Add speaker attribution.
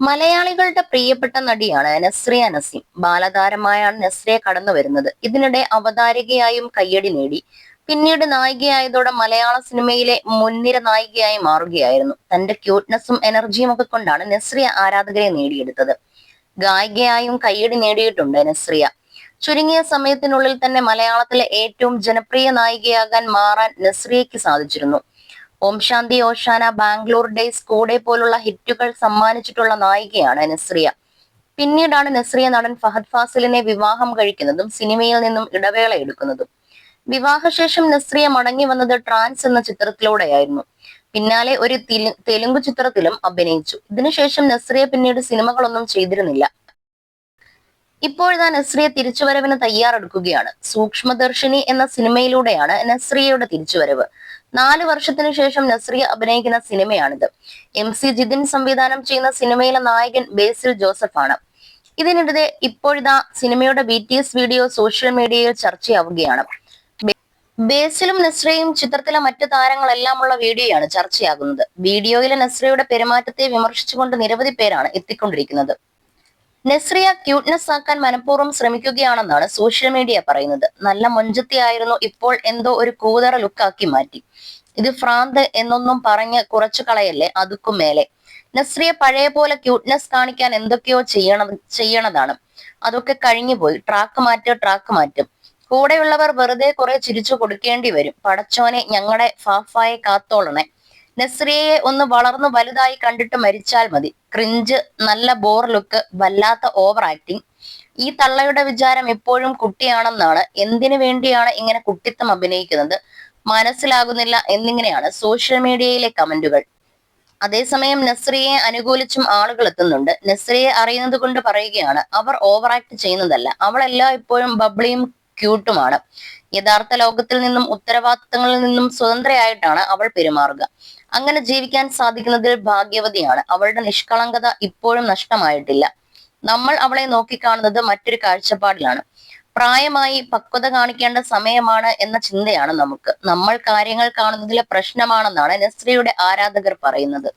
Speaker 1: മലയാളികളുടെ പ്രിയപ്പെട്ട നടിയാണ് നസ്രിയ നസീം. ബാലതാരമായാണ് നസ്രിയ കടന്നു വരുന്നത്. ഇതിനിടെ അവതാരകയായും കയ്യടി നേടി. പിന്നീട് നായികയായതോടെ മലയാള സിനിമയിലെ മുൻനിര നായികയായി മാറുകയായിരുന്നു. തന്റെ ക്യൂട്ട്നെസ്സും എനർജിയും ഒക്കെ കൊണ്ടാണ് നസ്രിയ ആരാധകരെ നേടിയെടുത്തത്. ഗായികയായും കയ്യടി നേടിയിട്ടുണ്ട് നസ്രിയ. ചുരുങ്ങിയ സമയത്തിനുള്ളിൽ തന്നെ മലയാളത്തിലെ ഏറ്റവും ജനപ്രിയ നായികയാകാൻ മാറാൻ നസ്രിയയ്ക്ക് സാധിച്ചിരുന്നു. ഓം ശാന്തി ഓഷാന ബാംഗ്ലൂർ ഡേയ്സ് കൂടെ പോലുള്ള ഹിറ്റുകൾ സമ്മാനിച്ചിട്ടുള്ള നായികയാണ് നസ്രിയ. പിന്നീടാണ് നസ്രിയ നടൻ ഫഹദ് ഫാസിലിനെ വിവാഹം കഴിക്കുന്നതും സിനിമയിൽ നിന്നും ഇടവേള എടുക്കുന്നതും. വിവാഹശേഷം നസ്രിയ മടങ്ങി വന്നത് ട്രാൻസ് എന്ന ചിത്രത്തിലൂടെയായിരുന്നു. പിന്നാലെ ഒരു തെലുങ്ക് ചിത്രത്തിലും അഭിനയിച്ചു. ഇതിനുശേഷം നസ്രിയ പിന്നീട് സിനിമകളൊന്നും ചെയ്തിരുന്നില്ല. ഇപ്പോഴിതാ നസ്രിയ തിരിച്ചുവരവിന് തയ്യാറെടുക്കുകയാണ്. സൂക്ഷ്മദർശിനി എന്ന സിനിമയിലൂടെയാണ് നസ്രിയയുടെ തിരിച്ചുവരവ്. നാല് വർഷത്തിനു ശേഷം നസ്രിയ അഭിനയിക്കുന്ന സിനിമയാണിത്. എം സി ജിതിൻ സംവിധാനം ചെയ്യുന്ന സിനിമയിലെ നായകൻ ബേസിൽ ജോസഫ് ആണ് ഇതിനിടെ ഇപ്പോഴിതാ സിനിമയുടെ B T S video social മീഡിയയിൽ ചർച്ചയാവുകയാണ്. ബേസിലും നസ്രയും ചിത്രത്തിലെ മറ്റു താരങ്ങളെല്ലാം താരങ്ങളെല്ലാമുള്ള വീഡിയോയാണ് ചർച്ചയാകുന്നത്. വീഡിയോയിലെ നസ്രയുടെ പെരുമാറ്റത്തെ വിമർശിച്ചുകൊണ്ട് നിരവധി പേരാണ് എത്തിക്കൊണ്ടിരിക്കുന്നത്. നസ്രിയ ക്യൂട്ട്നെസ് ആക്കാൻ മനഃപൂർവം ശ്രമിക്കുകയാണെന്നാണ് സോഷ്യൽ മീഡിയ പറയുന്നത്. നല്ല മൊഞ്ചത്തിയായിരുന്നു ഇപ്പോൾ എന്തോ ഒരു കൂതറ ലുക്കാക്കി മാറ്റി. ഇത് ഫ്രാന്ത് എന്നൊന്നും പറഞ്ഞ് കുറച്ചു കളയല്ലേ അതുക്കും മേലെ. നസ്രിയ പഴയ പോലെ ക്യൂട്ട്നെസ് കാണിക്കാൻ എന്തൊക്കെയോ ചെയ്യണ ചെയ്യണതാണ്. അതൊക്കെ കഴിഞ്ഞുപോയി ട്രാക്ക് മാറ്റ് ട്രാക്ക് മാറ്റും. കൂടെയുള്ളവർ വെറുതെ കുറെ ചിരിച്ചു കൊടുക്കേണ്ടി വരും. പടച്ചോനെ ഞങ്ങളുടെ ഫാഫായെ കാത്തോളണേ. നസ്രിയയെ ഒന്ന് വളർന്നു വലുതായി കണ്ടിട്ട് മരിച്ചാൽ മതി. ക്രിഞ്ച് നല്ല ബോർ ലുക്ക് വല്ലാത്ത ഓവർ ആക്ടിങ് ഈ തള്ളയുടെ വിചാരം എപ്പോഴും കുട്ടിയാണെന്നാണ്. എന്തിനു വേണ്ടിയാണ് ഇങ്ങനെ കുട്ടിത്തം അഭിനയിക്കുന്നത്? മനസ്സിലാകുന്നില്ല എന്നിങ്ങനെയാണ് സോഷ്യൽ മീഡിയയിലെ കമന്റുകൾ. അതേസമയം നസ്രിയെ അനുകൂലിച്ചും ആളുകൾ എത്തുന്നുണ്ട്. നസ്രിയെ അറിയുന്നത് കൊണ്ട് പറയുകയാണ് അവർ ഓവർ ആക്ട് ചെയ്യുന്നതല്ല. അവളെല്ലാം ഇപ്പോഴും ബബ്ലിയും ക്യൂട്ടുമാണ് യഥാർത്ഥ ലോകത്തിൽ നിന്നും ഉത്തരവാദിത്തങ്ങളിൽ നിന്നും സ്വതന്ത്രയായിട്ടാണ് അവൾ പെരുമാറുക. അങ്ങനെ ജീവിക്കാൻ സാധിക്കുന്നതിൽ ഭാഗ്യവതിയാണ്. അവളുടെ നിഷ്കളങ്കത ഇപ്പോഴും നഷ്ടമായിട്ടില്ല. നമ്മൾ അവളെ നോക്കിക്കാണുന്നത് മറ്റൊരു കാഴ്ചപ്പാടിലാണ്. പ്രായമായി പക്വത കാണിക്കേണ്ട സമയമാണ് എന്ന ചിന്തയാണ് നമുക്ക്. നമ്മൾ കാര്യങ്ങൾ കാണുന്നതിലെ പ്രശ്നമാണെന്നാണ് നസ്രിയുടെ ആരാധകർ പറയുന്നത്.